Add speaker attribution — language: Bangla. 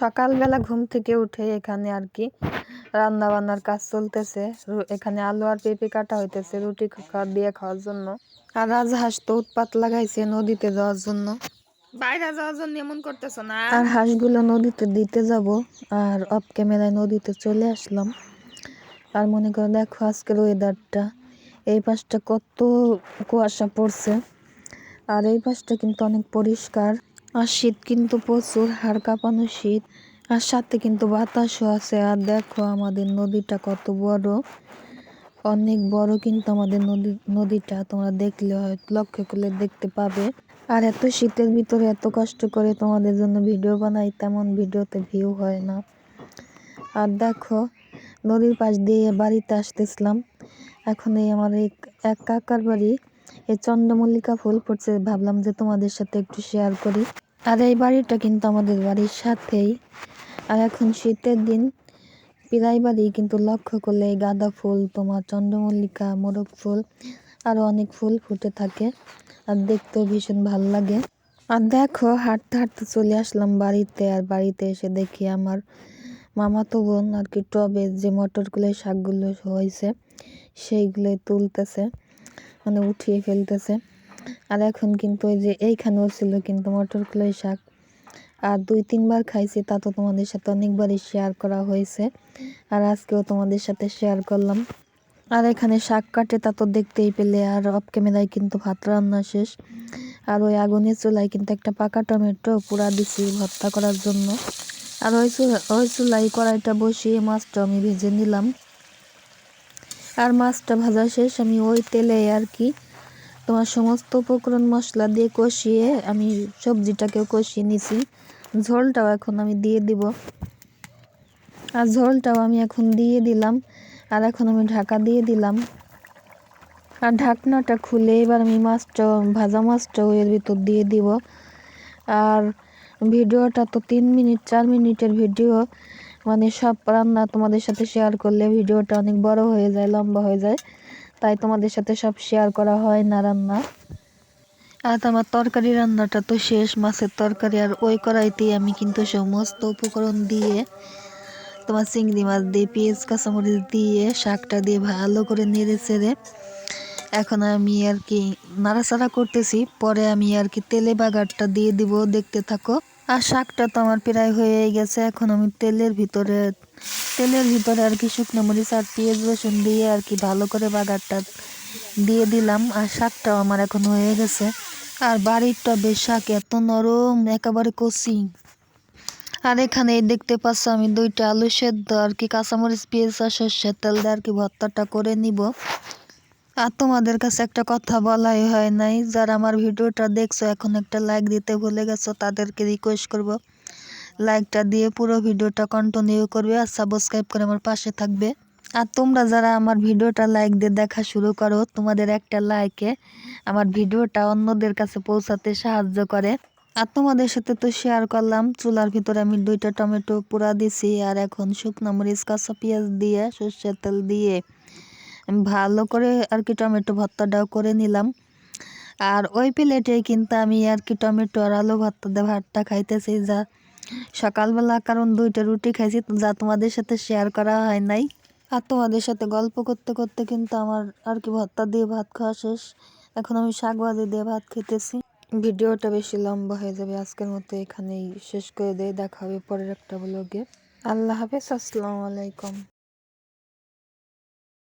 Speaker 1: সকালবেলা ঘুম থেকে উঠে এখানে আর কি রান্না বান্নার কাজ চলতেছে। এখানে আলু আর পেঁপে কাটা হইতেছে রুটি দিয়ে খাওয়ার জন্য। আর রাজহাঁস তো উৎপাত লাগাইছে নদীতে যাওয়ার জন্য। বাইরে যাওয়ার জন্য এমন করতেছো না? আর হাঁসগুলো নদীতে দিতে যাব আর অফ ক্যামেরায় নদীতে চলে আসলাম। আর মনে করো দেখো আজকের ওয়েদারটা এই পাশটা কত কুয়াশা পড়ছে। আর এই পাশটা কিন্তু অনেক পরিষ্কার। আর শীত কিন্তু প্রচুর, হাড় কাঁপানো শীত। আর সাথে কিন্তু বাতাসও আছে। আর দেখো আমাদের নদীটা কত বড়। অনেক বড় কিন্তু আমাদের নদী, নদীটা। তোমরা দেখলে হয়তো, লক্ষ্য করলে দেখতে পাবে। আর এত শীতের ভিতরে এত কষ্ট করে তোমাদের জন্য ভিডিও বানাই, তেমন ভিডিওতে ভিউ হয় না। আর দেখো, নদীর পাশ দিয়ে বাড়িতে আসতেছিলাম। এখন এই আমার এক কাকার বাড়ি। এই চন্দ্রমল্লিকা ফুল পড়ছে ভাবলাম যে তোমাদের সাথে একটু শেয়ার করি। আর এই বাড়িটা কিন্তু আমাদের বাড়ির সাথেই। আর এখন শীতের দিন প্রায় বাড়ি কিন্তু লক্ষ্য করলে এই গাঁদা ফুল, তোমার চন্দ্রমল্লিকা, মোরগ ফুল আরও অনেক ফুল ফুটে থাকে। আর দেখতেও ভীষণ ভালো লাগে। আর দেখো, হাঁটতে হাঁটতে চলে আসলাম বাড়িতে, আর বাড়িতে এসে দেখি আমার মামাতো বোন আর কি টবে যে মটরগুলো, শাকগুলো হয়েছে, সেইগুলো তুলতেছে মানে উঠিয়ে ফেলতেছে। আর এখন কিন্তু ওই যে এইখানেও ছিল কিন্তু মটর কলাই শাক। আর দুই, তিনবার খাইছি, তা তো তোমাদের সাথে অনেকবারই শেয়ার করা হয়েছে। আর আজকেও তোমাদের সাথে শেয়ার করলাম। আর এখানে শাক কাটে, তা তো দেখতেই পেলে। আর অফ ক্যামেরায় কিন্তু ভাত রান্না শেষ। আর ওই আগুনের চুলায় কিন্তু একটা পাকা টমেটো পুরা দিছি ভর্তা করার জন্য। আর ওই চুলা, ওই চুলাই কড়াইটা বসিয়ে মাছটা আমি ভেজে নিলাম। আর মাছটা ভাজা শেষ, আমি ওই তেলে আর কি তোমার সমস্ত উপকরণ মশলা দিয়ে কষিয়ে আমি সবজিটাকেও কষিয়ে নিছি। ঝোলটাও এখন আমি দিয়ে দিব। আর ঝোলটাও আমি এখন দিয়ে দিলাম। আর এখন আমি ঢাকা দিয়ে দিলাম। আর ঢাকনাটা খুলে এবার আমি মাছটা, ভাজা মাছটাও এর ভিতর দিয়ে দিব। আর ভিডিওটা তো তিন মিনিট, চার মিনিটের ভিডিও। মানে সব রান্না তোমাদের সাথে শেয়ার করলে ভিডিওটা অনেক বড় হয়ে যায়, লম্বা হয়ে যায়। তাই তোমাদের সাথে সব শেয়ার করা হয় না রান্না। আর আমার তরকারি রান্নাটা তো শেষ, মাছের তরকারি আর ওই কড়াইতেই আমি কিন্তু সমস্ত উপকরণ দিয়ে তোমার চিংড়ি মাছ দিয়ে, পেঁয়াজ, কাঁচামরিচ দিয়ে, শাকটা দিয়ে ভালো করে নেড়ে চেড়ে এখন আমি আর কি নাড়াচাড়া করতেছি। পরে আমি আর কি তেলে বাগারটা দিয়ে দিব, দেখতে থাকো। আর শাকটা তো আমার প্রায় হয়ে গেছে। এখন আমি তেলের ভিতরে তেলের ভিতরে আর কি শুকনো মরিচ আর পেঁয়াজ, রসুন দিয়ে আর কি ভালো করে বাগারটা দিয়ে দিলাম। আর শাকটাও আমার এখন হয়ে গেছে। আর বাড়ির বেশ শাক, এত নরম, একেবারে কষি আর এখানে দেখতে পাচ্ছ আমি দুইটা আলু সেদ্ধ আর কি কাঁচামরিচ, পেঁয়াজ আর সর্ষের তেল দিয়ে আর কি ভর্তাটা করে নিব। আর তোমাদের কাছে একটা কথা বলাই হয় নাই। যারা আমার ভিডিওটা দেখছ, এখন একটা লাইক দিতে ভুলে গেছো, তাদেরকে রিকোয়েস্ট করব। লাইকটা দিয়ে পুরো ভিডিওটা কন্টিনিউ করবে আর সাবস্ক্রাইব করে আমার পাশে থাকবে। আর তোমরা যারা আমার ভিডিওটা লাইক দিয়ে দেখা শুরু করো, তোমাদের একটা লাইকে আমার ভিডিওটা অন্যদের কাছে পৌঁছাতে সাহায্য করে। আর তোমাদের সাথে তো শেয়ার করলাম, চুলার ভিতরে আমি দুইটা টমেটো পুরা দিছি, আর এখন শুকনো মরিচ, কাঁচা পেঁয়াজ দিয়ে সর্ষের তেল দিয়ে ভালো করে আর কি টমেটো ভর্তাটাও করে নিলাম। আর ওই প্লেটে কিন্তু আমি আর কি টমেটো আর আলু ভর্তা দিয়ে ভাতটা খাইতেছি, যা সকালবেলা কারণ দুইটা রুটি খাইছি, যা তোমাদের সাথে শেয়ার করা হয় নাই। আর তোমাদের সাথে গল্প করতে করতে কিন্তু আমার আর কি ভর্তা দিয়ে ভাত খাওয়া শেষ। এখন আমি শাক ভাজি দিয়ে ভাত খেতেছি। ভিডিওটা বেশি লম্বা হয়ে যাবে, আজকের মতো এখানেই শেষ করে দিয়ে দেখা হবে পরের একটা ব্লগে আল্লাহ হাফেজ, আসসালামু আলাইকুম।